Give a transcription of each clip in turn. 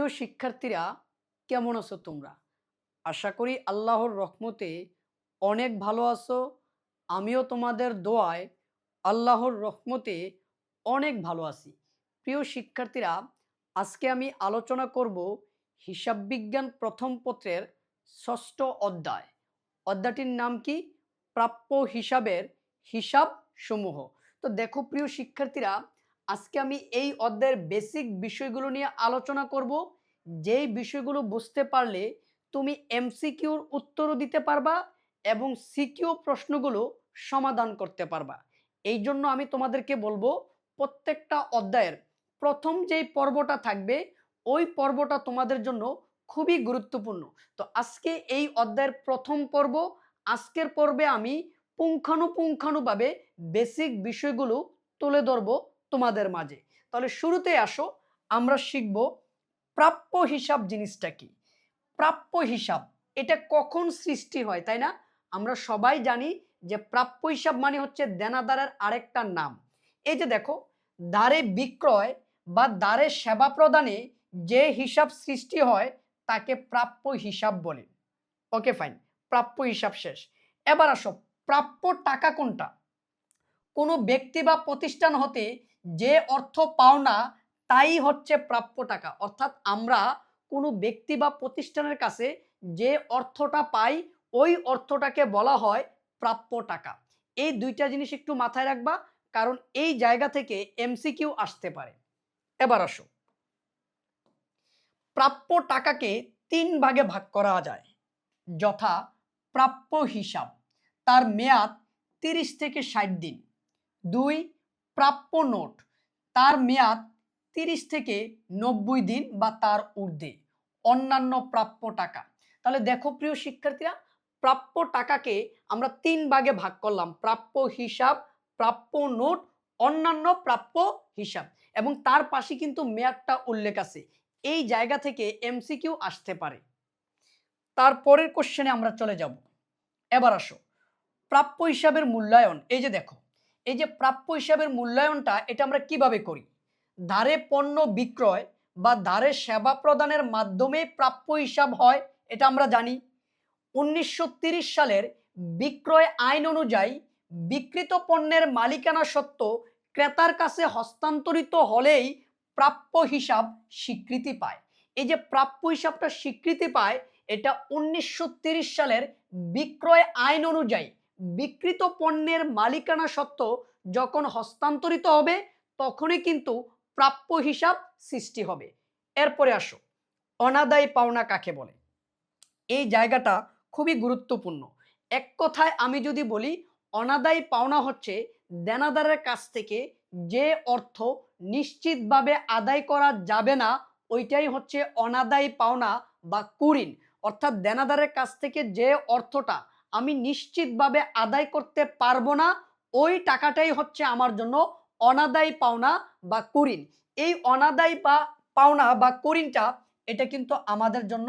প্রিয় শিক্ষার্থীরা, কেমন আছো তোমরা? আশা করি আল্লাহর রহমতে অনেক ভালো আছো। আমিও তোমাদের দোয়ায় আল্লাহর রহমতে অনেক ভালো আছি। প্রিয় শিক্ষার্থীরা, আজকে আমি আলোচনা করব হিসাব বিজ্ঞান প্রথম পত্রের ষষ্ঠ অধ্যায়। অধ্যায়টির নাম কি? প্রাপ্য হিসাবের হিসাব সমূহ তো দেখো প্রিয় শিক্ষার্থীরা আজকে আমি এই অধ্যায়ের বেসিক বিষয়গুলো নিয়ে আলোচনা করব। যেই বিষয়গুলো বুঝতে পারলে তুমি এমসিকিউর উত্তরও দিতে পারবা এবং সিকিউ প্রশ্নগুলো সমাধান করতে পারবা। এই জন্য আমি তোমাদেরকে বলব, প্রত্যেকটা অধ্যায়ের প্রথম যেই পর্বটা থাকবে, ওই পর্বটা তোমাদের জন্য খুবই গুরুত্বপূর্ণ। তো আজকে এই অধ্যায়ের প্রথম পর্ব, আজকের পর্বে আমি পুঙ্খানুপুঙ্খানুভাবে বেসিক বিষয়গুলো তুলে ধরবো। তোমাদের মাঝে। তাহলে শুরুতে আসো, আমরা শিখব প্রাপ্য হিসাব জিনিসটা কি। প্রাপ্য হিসাব, এটা কখন সৃষ্টি হয়, তাই না? আমরা সবাই জানি যে প্রাপ্য হিসাব মানে হচ্ছে দেনাদারের আরেকটা নাম। এই যে দেখো, দ্বারে বিক্রয় বা দ্বারে সেবা প্রদানে যে হিসাব সৃষ্টি হয়, তাকে প্রাপ্য হিসাব বলে। ওকে ফাইন প্রাপ্য হিসাব শেষ। এবার আসো, প্রাপ্য টাকা কোনটা? কোনো ব্যক্তি বা প্রতিষ্ঠান হতে যে অর্থ পাওনা তাই হচ্ছে প্রাপ্য টাকা। অর্থাৎ আমরা কোনো ব্যক্তি বা প্রতিষ্ঠানের কাছে যে অর্থটা পাই, ওই অর্থটাকে বলা হয় প্রাপ্য টাকা। এই দুইটা জিনিস একটু মাথায় রাখবা, কারণ এই জায়গা থেকে এমসিকিউ আসতে পারে। এবার আসো। প্রাপ্য টাকাকে তিন ভাগে ভাগ করা যায়। যথা প্রাপ্য হিসাব। তার মেয়াদ তিরিশ থেকে ষাট দিন। দুই প্রাপ্য নোট। তার মেয়াদ তিরিশ থেকে নব্বই দিন বা তার ঊর্ধ্বে। অন্যান্য প্রাপ্য টাকা। তাহলে দেখো প্রিয় শিক্ষার্থীরা, প্রাপ্য টাকাকে আমরা তিন ভাগে ভাগ করলাম। প্রাপ্য হিসাব, প্রাপ্য নোট, অন্যান্য প্রাপ্য হিসাব। এবং তার পাশে কিন্তু মেয়াদটা উল্লেখ আছে। এই জায়গা থেকে এমসিকিউ আসতে পারে। তারপরের কোশ্চেনে আমরা চলে যাব। এবার আসো। প্রাপ্য হিসাবের মূল্যায়ন। এই যে দেখো এই যে প্রাপ্য হিসাবের মূল্যায়নটা, এটা আমরা কীভাবে করি? ধারে পণ্য বিক্রয় বা ধারে সেবা প্রদানের মাধ্যমে প্রাপ্য হিসাব হয়, এটা আমরা জানি। উনিশশো সালের বিক্রয় আইন অনুযায়ী বিকৃত পণ্যের মালিকানা সত্ত্ব ক্রেতার কাছে হস্তান্তরিত হলেই প্রাপ্য হিসাব স্বীকৃতি পায়। এই যে প্রাপ্য হিসাবটা স্বীকৃতি পায়, এটা উনিশশো সালের বিক্রয় আইন অনুযায়ী বিকৃত পণ্যের মালিকানা সত্ত্ব যখন হস্তান্তরিত হবে, তখনই কিন্তু প্রাপ্য হিসাব সৃষ্টি হবে। এরপরে আসো। অনাদায় পাওনা কাকে বলে? এই জায়গাটা খুবই গুরুত্বপূর্ণ। এক কথায় আমি যদি বলি, অনাদায়ী পাওনা হচ্ছে দেনাদারের কাছ থেকে যে অর্থ নিশ্চিতভাবে আদায় করা যাবে না, ওইটাই হচ্ছে অনাদায়ী পাওনা বা কুরিন অর্থাৎ দেনাদারের কাছ থেকে যে অর্থটা আমি নিশ্চিতভাবে আদায় করতে পারব না। ওই টাকাটাই হচ্ছে আমার জন্য অনাদায়ী পাওনা বা করিন। এই অনাদায়ী বা পাওনা বা করিনটা, এটা কিন্তু আমাদের জন্য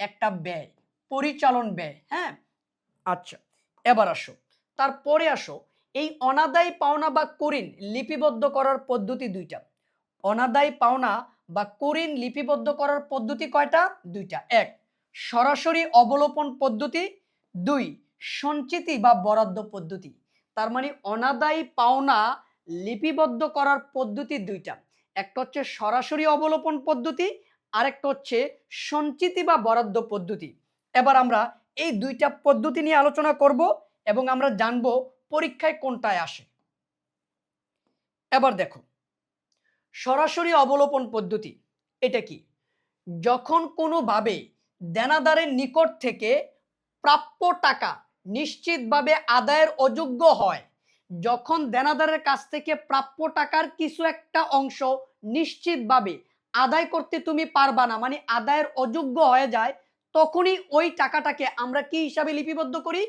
একটা ব্যয়, পরিচালন ব্যয় হ্যাঁ? আচ্ছা এবার আসো। তারপরে আসো। এই অনাদায়ী পাওনা বা করিন লিপিবদ্ধ করার পদ্ধতি দুইটা। অনাদায়ী পাওনা বা করিন লিপিবদ্ধ করার পদ্ধতি কয়টা? দুইটা। এক, সরাসরি অবলোপন পদ্ধতি দুই, সঞ্চিতি বা বরাদ্দ পদ্ধতি। তার মানে অনাদায়ী পাওনা লিপিবদ্ধ করার পদ্ধতি দুইটা। একটা হচ্ছে সরাসরি অবলোপন পদ্ধতি, আরেকটা হচ্ছে সঞ্চিতি বা বরাদ্দ পদ্ধতি। এবার আমরা এই দুইটা পদ্ধতি নিয়ে আলোচনা করব এবং আমরা জানব পরীক্ষায় কোনটায় আসে। এবার দেখো, সরাসরি অবলোপন পদ্ধতি, এটা কি? যখন কোনোভাবে দেনাদারের নিকট থেকে প্রাপ্য টাকা নিশ্চিতভাবে আদায়ের অযোগ্য হয়। যখন দেনাদারের কাছ থেকে প্রাপ্য টাকার কিছু একটা অংশ নিশ্চিতভাবে আদায় করতে তুমি পারবা না মানে আদায়ের অযোগ্য হয়ে যায়, তখনই ওই টাকাটাকে আমরা কি হিসাবে লিপিবদ্ধ করি?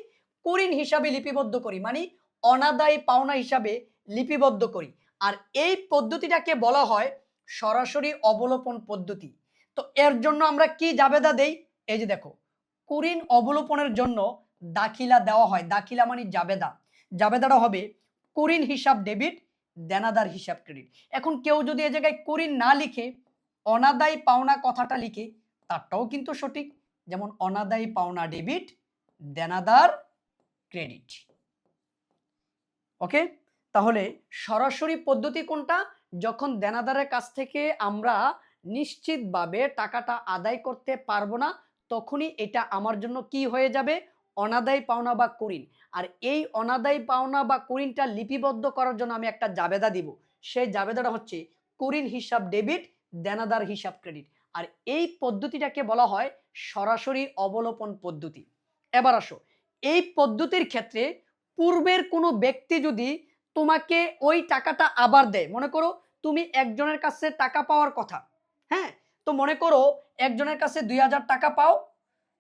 কুরিন হিসাবে লিপিবদ্ধ করি মানে অনাদায়ী পাওনা হিসাবে লিপিবদ্ধ করি। আর এই পদ্ধতিটাকে বলা হয় সরাসরি অবলোপন পদ্ধতি। তো এর জন্য আমরা কি জাবেদা দেই? এই যে দেখো কুরিন অবলোপনের জন্য দাখিলা দেওয়া হয়। দাখিলা মানে জাবেদা। জাবেদাটা হবে কুরিন হিসাব ডেবিট, দেনাদার হিসাব ক্রেডিট। এখন কেউ যদি এ জায়গায় কুরিন না লিখে, অনাদায়ী পাওনা কথাটা লিখে, তারটাও কিন্তু সঠিক। যেমন অনাদায়ী পাওনা ডেবিট, দেনাদার ক্রেডিট। ওকে? তাহলে সরাসরি পদ্ধতি কোনটা? যখন দেনাদারের কাছ থেকে আমরা নিশ্চিতভাবে টাকাটা আদায় করতে পারব না তখনই এটা আমার জন্য কি হয়ে যাবে? অনাদায়ী পাওনা বা করিন। আর এই অনাদায়ী পাওনা বা করিনটা লিপিবদ্ধ করার জন্য আমি একটা জাবেদা দিব। সেই জাবেদাটা হচ্ছে কুরিন হিসাব ডেবিট, দেনাদার হিসাব ক্রেডিট। আর এই পদ্ধতিটাকে বলা হয় সরাসরি অবলোপন পদ্ধতি। এবার আসো, এই পদ্ধতির ক্ষেত্রে পূর্বের কোনো ব্যক্তি যদি তোমাকে ওই টাকাটা আবার দেয়, মনে করো তুমি একজনের কাছে টাকা পাওয়ার কথা হ্যাঁ? তো মনে করো একজনের কাছে দুই হাজার টাকা পাও,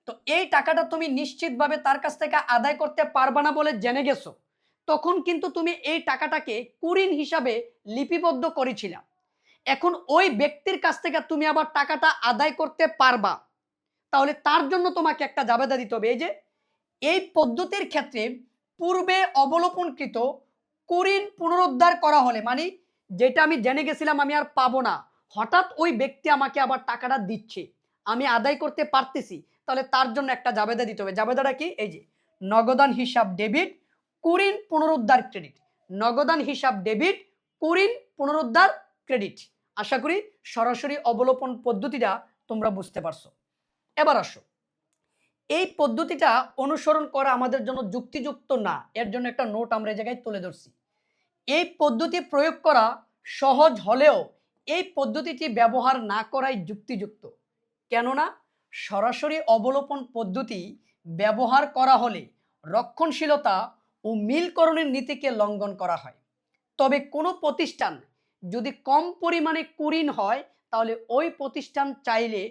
তো এই টাকাটা তুমি নিশ্চিতভাবে তার কাছ থেকে আদায় করতে পারবা না বলে জেনে গেছো। তখন কিন্তু তুমি এই টাকাটাকে কুরিন হিসাবে লিপিবদ্ধ করেছিলা। এখন ওই ব্যক্তির কাছ থেকে তুমি আবার টাকাটা আদায় করতে পারবা। তাহলে তার জন্য তোমাকে একটা জাবেদা দিতে হবে। এই যে, এই পদ্ধতির ক্ষেত্রে পূর্বে অবলোপনকৃত কুরিন পুনরুদ্ধার করা হলে মানে যেটা আমি জেনে গেছিলাম আমি আর পাবো না হঠাৎ ওই ব্যক্তি আমাকে আবার টাকাটা দিচ্ছে। আমি আদায় করতে পারতেছি, তাহলে তার জন্য একটা জাবেদা দিতে হবে। জাবেদাটা কি? এই যে, নগদান হিসাব ডেবিট, কুরিন পুনরুদ্ধার ক্রেডিট। নগদান হিসাব ডেবিট, কুরিন পুনরুদ্ধার ক্রেডিট। আশা করি সরাসরি অবলোপন পদ্ধতিটা তোমরা বুঝতে পারছ। এবার আসো। এই পদ্ধতিটা অনুসরণ করা আমাদের জন্য যুক্তিযুক্ত না। এর জন্য একটা নোট আমরা জায়গায় তুলে ধরছি। এই পদ্ধতি প্রয়োগ করা সহজ হলেও এই পদ্ধতিটি ব্যবহার না করাই যুক্তিযুক্ত। কেননা, সরাসরি অবলোপন পদ্ধতি ব্যবহার করা হলে রক্ষণশীলতা ও মিলকরণের নীতিকে লঙ্ঘন করা হয়। তবে কোনো প্রতিষ্ঠান যদি কম পরিমাণে কুরিন হয়, তাহলে ওই প্রতিষ্ঠান চাইলে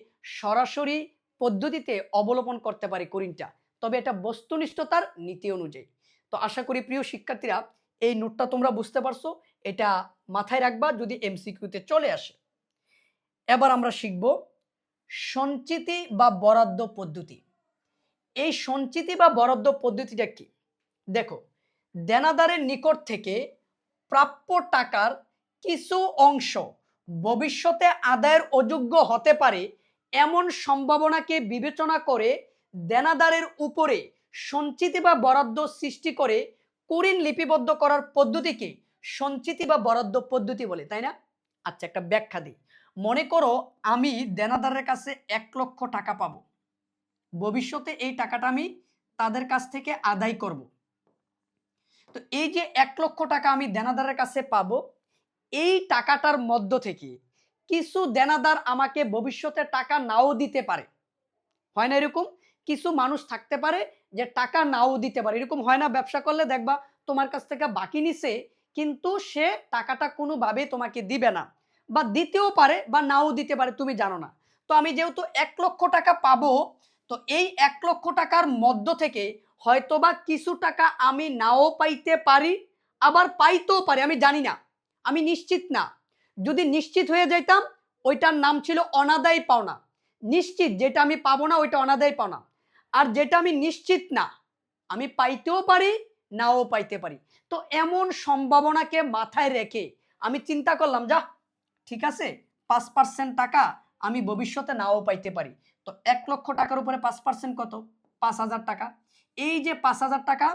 সরাসরি পদ্ধতিতে অবলম্বন করতে পারে কুরিনটা। তবে এটা বস্তুনিষ্ঠতার নীতি অনুযায়ী। তো আশা করি প্রিয় শিক্ষার্থীরা, এই নোটটা তোমরা বুঝতে পারছ। এটা মাথায় রাখবা যদি এমসিকিউতে চলে আসে। এবার আমরা শিখব সঞ্চিতি বা বরাদ্দ পদ্ধতি। এই সঞ্চিতি বা বরাদ্দ পদ্ধতিটা কি? দেখো, দেনাদারের নিকট থেকে প্রাপ্য টাকার কিছু অংশ ভবিষ্যতে আদায়ের অযোগ্য হতে পারে এমন সম্ভাবনাকে বিবেচনা করে দেনাদারের উপরে সঞ্চিতি বা বরাদ্দ সৃষ্টি করে কুরিন লিপিবদ্ধ করার পদ্ধতিকে সঞ্চিতি বা বরাদ্দ পদ্ধতি বলে, তাই না? আচ্ছা একটা ব্যাখ্যা দিই। মনে করো আমি দেনাদারের কাছে এক লক্ষ টাকা পাবো। ভবিষ্যতে এই টাকাটা আমি তাদের কাছ থেকে আদায় করব। তো এই যে এক লক্ষ টাকা আমি দেনাদারের কাছে পাবো, এই টাকাটার মধ্য থেকে কিছু দেনাদার আমাকে ভবিষ্যতে টাকা নাও দিতে পারে। হয় না এরকম? কিছু মানুষ থাকতে পারে যে টাকা নাও দিতে পারে। এরকম হয় না? ব্যবসা করলে দেখবা তোমার কাছ থেকে বাকি নিছে কিন্তু সে টাকাটা কোনোভাবে তোমাকে দিবে না। বা দিতেও পারে বা নাও দিতে পারে, তুমি জানো না। তো আমি যেহেতু এক লক্ষ টাকা পাবো, তো এই এক লক্ষ টাকার মধ্য থেকে হয়তোবা কিছু টাকা আমি নাও পাইতে পারি, আবার পাইতেও পারি, আমি জানি না। আমি নিশ্চিত না। যদি নিশ্চিত হয়ে যাইতাম, ওইটার নাম ছিল অনাদায়ী পাওনা। নিশ্চিত, যেটা আমি পাবো না, ওইটা অনাদায়ী পাওনা। আর যেটা আমি নিশ্চিত না, আমি পাইতেও পারি নাও পাইতে পারি। তো এমন সম্ভাবনাকে মাথায় রেখে আমি চিন্তা করলাম, যা, ঠিক আছে, পাঁচ পার্সেন্ট টাকা আমি ভবিষ্যতে নাও পাইতে পারি। তো এক লক্ষ টাকার উপরে পাঁচ পার্সেন্ট কত? পাঁচ হাজার টাকা। এই যে পাঁচ হাজার টাকা,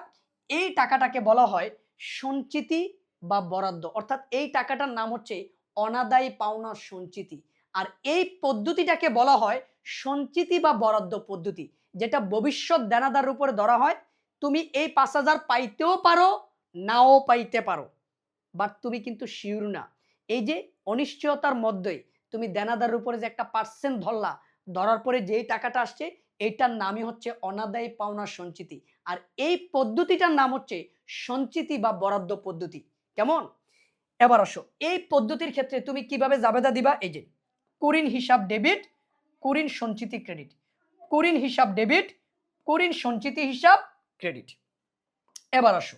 এই টাকাটাকে বলা হয় সঞ্চিতি বা বরাদ্দ। অর্থাৎ এই টাকাটার নাম হচ্ছে অনাদায়ী পাওনা সঞ্চিতি। আর এই পদ্ধতিটাকে বলা হয় সঞ্চিতি বা বরাদ্দ পদ্ধতি, যেটা ভবিষ্যৎ দেনাদার উপরে ধরা হয় তুমি এই পাঁচ হাজার পাইতেও পারো, নাও পাইতে পারো। বাট তুমি কিন্তু শিওর না। এই যে অনিশ্চয়তার মধ্যেই তুমি দেনাদার উপরে যে একটা পার্সেন্ট ধরলা, ধরার পরে যেই টাকাটা আসছে এইটার নামই হচ্ছে অনাদায়ী পাওনা সঞ্চিতি। আর এই পদ্ধতিটার নাম হচ্ছে সঞ্চিতি বা বরাদ্দ পদ্ধতি। কেমন? এবার আসো, এই পদ্ধতির ক্ষেত্রে তুমি কীভাবে জাবেদা দিবা? এই যে কুরিন হিসাব ডেবিট কুরিন সঞ্চিতি ক্রেডিট কুরিন হিসাব ডেবিট কুরিন সঞ্চিতি হিসাব ক্রেডিট এবার আসো।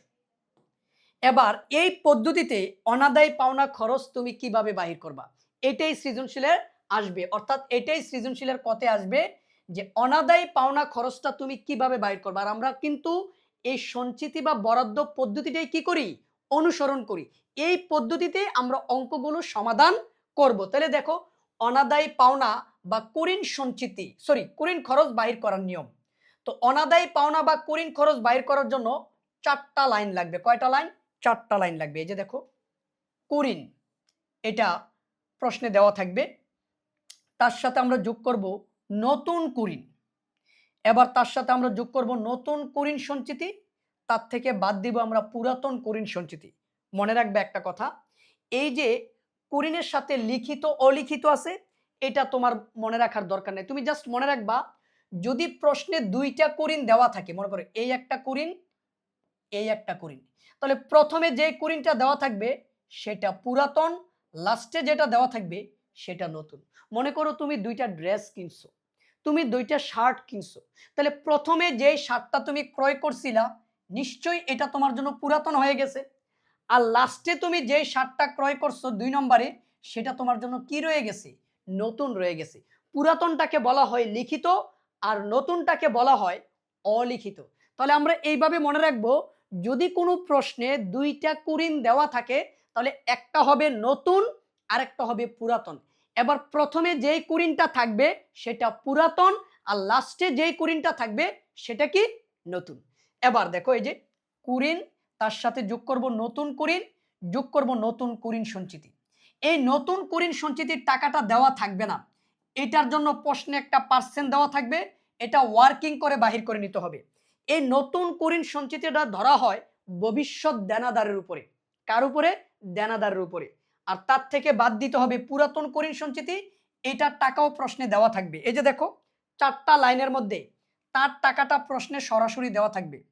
এবার এই পদ্ধতিতে অনাদায় পাওনা খরচ তুমি কীভাবে বাহির করবা? এটাই সৃজনশীলের আসবে। অর্থাৎ এটাই সৃজনশীলের পথে আসবে যে অনাদায় পাওনা খরচটা তুমি কীভাবে বাহির করবা। আর আমরা কিন্তু এই সঞ্চিতি বা বরাদ্দ পদ্ধতিটাই কি করি? অনুসরণ করি। এই পদ্ধতিতে আমরা অঙ্কগুলো সমাধান করব। তাহলে দেখো, অনাদায় পাওনা বা কুরিন সঞ্চিতি সরি কুরিন খরচ বাহির করার নিয়ম। তো অনাদায়ী পাওনা বা করিন খরচ বাইর করার জন্য চারটা লাইন লাগবে। কয়টা লাইন? চারটা লাইন লাগবে। এই যে দেখো, কুরিন, এটা প্রশ্নে দেওয়া থাকবে। তার সাথে আমরা যোগ করব নতুন কুরিন। এবার তার সাথে আমরা যোগ করব নতুন করিন সঞ্চিতি। তার থেকে বাদ দিব আমরা পুরাতন করিন সঞ্চিতি। মনে রাখবে একটা কথা, এই যে কুরিনের সাথে লিখিত, অলিখিত আছে, এটা তোমার মনে রাখার দরকার নেই। তুমি জাস্ট মনে রাখবা যদি প্রশ্নে দুইটা কুরিন দেওয়া থাকে, মনে করো এই একটা কুরিন, এই একটা কুরিন, তাহলে প্রথমে যে কুরিনটা দেওয়া থাকবে সেটা পুরাতন লাস্টে যেটা দেওয়া থাকবে সেটা নতুন। মনে করো তুমি দুইটা ড্রেস কিনছো, তুমি দুইটা শার্ট কিনছো, তাহলে প্রথমে যেই শার্টটা তুমি ক্রয় করছিলা, নিশ্চয়ই এটা তোমার জন্য পুরাতন হয়ে গেছে। আর লাস্টে তুমি যেই শার্টটা ক্রয় করছ দুই নম্বরে, সেটা তোমার জন্য কি রয়ে গেছে? নতুন রয়ে গেছে। পুরাতনটাকে বলা হয় লিখিত আর নতুনটাকে বলা হয় অলিখিত। তাহলে আমরা এইভাবে মনে রাখব, যদি কোনো প্রশ্নে দুইটা কুরিন দেওয়া থাকে, তাহলে একটা হবে নতুন আর একটা হবে পুরাতন। এবার প্রথমে যেই কুরিনটা থাকবে সেটা পুরাতন, আর লাস্টে যেই কুরিনটা থাকবে সেটা কি নতুন। এবার দেখো এই যে কুরিন, তার সাথে যোগ করব নতুন কুরিন, যোগ করব নতুন কুরিন সঞ্চিতি। এই নতুন কুরিন সঞ্চিতির টাকাটা দেওয়া থাকবে না। এটার জন্য প্রশ্নে একটা পার্সেন্ট দেওয়া থাকবে, এটা ওয়ার্কিং করে বাহির করে নিতে হবে। এই নতুন কুরিন সঞ্চিতিটা ধরা হয় ভবিষ্যৎ দেনাদারের উপরে। কার উপরে? দেনাদারের উপরে। আর তার থেকে বাদ দিতে হবে পুরাতন করিন সঞ্চিতি এটার টাকাও প্রশ্নে দেওয়া থাকবে। এই যে দেখো, চারটা লাইনের মধ্যে তার টাকাটা প্রশ্নে সরাসরি দেওয়া থাকবে।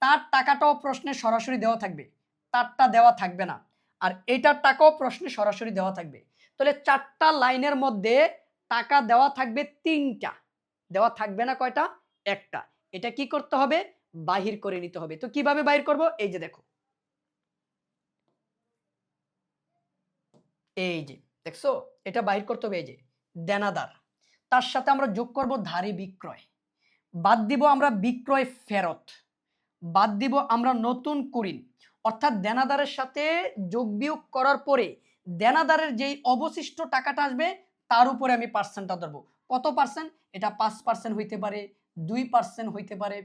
তার টাকাটাও প্রশ্নে সরাসরি দেওয়া থাকবে। তারটা দেওয়া থাকবে না। আর এটার টাকাও প্রশ্নে সরাসরি দেওয়া থাকবে। তাহলে চারটা লাইনের মধ্যে টাকা দেওয়া থাকবে তিনটা। দেওয়া থাকবে না কয়টা? একটা। এটা কি করতে হবে? বাহির করে নিতে হবে। তো কীভাবে বাহির করব? এই যে দেখো। এই যে, দেখছ? এটা বাহির করতে হবে এই যে, দেনাদার। তার সাথে আমরা যোগ করব ধারি বিক্রয়। বাদ দিব আমরা বিক্রয় ফেরত। বাদ দিব আমরা নতুন কুরিন অর্থাৎ দেনাদারের সাথে যোগ বিয়োগ করার পরে দেনাদারের যেই অবশিষ্ট টাকাটা আসবে তার উপরে আমি পার্সেন্টটা ধরবো। কত পার্সেন্ট এটা পাঁচ পার্সেন্ট হইতে পারে, দুই পার্সেন্ট হইতে পারে,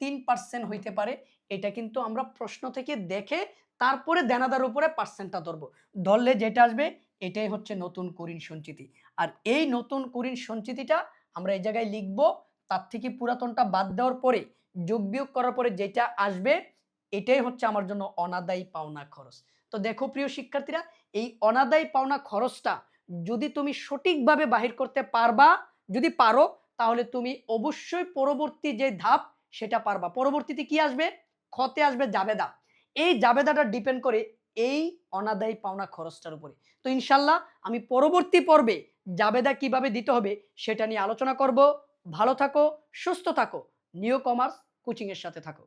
তিন পার্সেন্ট হইতে পারে, এটা কিন্তু আমরা প্রশ্ন থেকে দেখে তারপরে দেনাদার উপরে পার্সেন্টটা ধরবো। ধরলে যেটা আসবে, এটাই হচ্ছে নতুন কুরিন সঞ্চিতি। আর এই নতুন কুরিন সঞ্চিতিটা আমরা এই জায়গায় লিখব, তার থেকে পুরাতনটা বাদ দেওয়ার পরে, যোগ বিয়োগ করার পরে যেটা আসবে, এটাই হচ্ছে আমার জন্য অনাদায়ী পাওনা খরচ। তো দেখো প্রিয় শিক্ষার্থীরা, এই অনাদায়ী পাওনা খরচটা যদি তুমি সঠিকভাবে বাহির করতে পারবা, যদি পারো, তাহলে তুমি অবশ্যই পরবর্তী যে ধাপ, সেটা পারবা। পরবর্তীতে কি আসবে? খতে আসবে জাবেদা। এই জাবেদাটা ডিপেন্ড করে এই অনাদায়ী পাওনা খরচটার উপরে। তো ইনশাল্লাহ আমি পরবর্তী পর্বে জাবেদা কীভাবে দিতে হবে, সেটা নিয়ে আলোচনা করব। ভালো থাকো, সুস্থ থাকো। নিউ কমার্স কোচিংয়ের সাথে থাকো।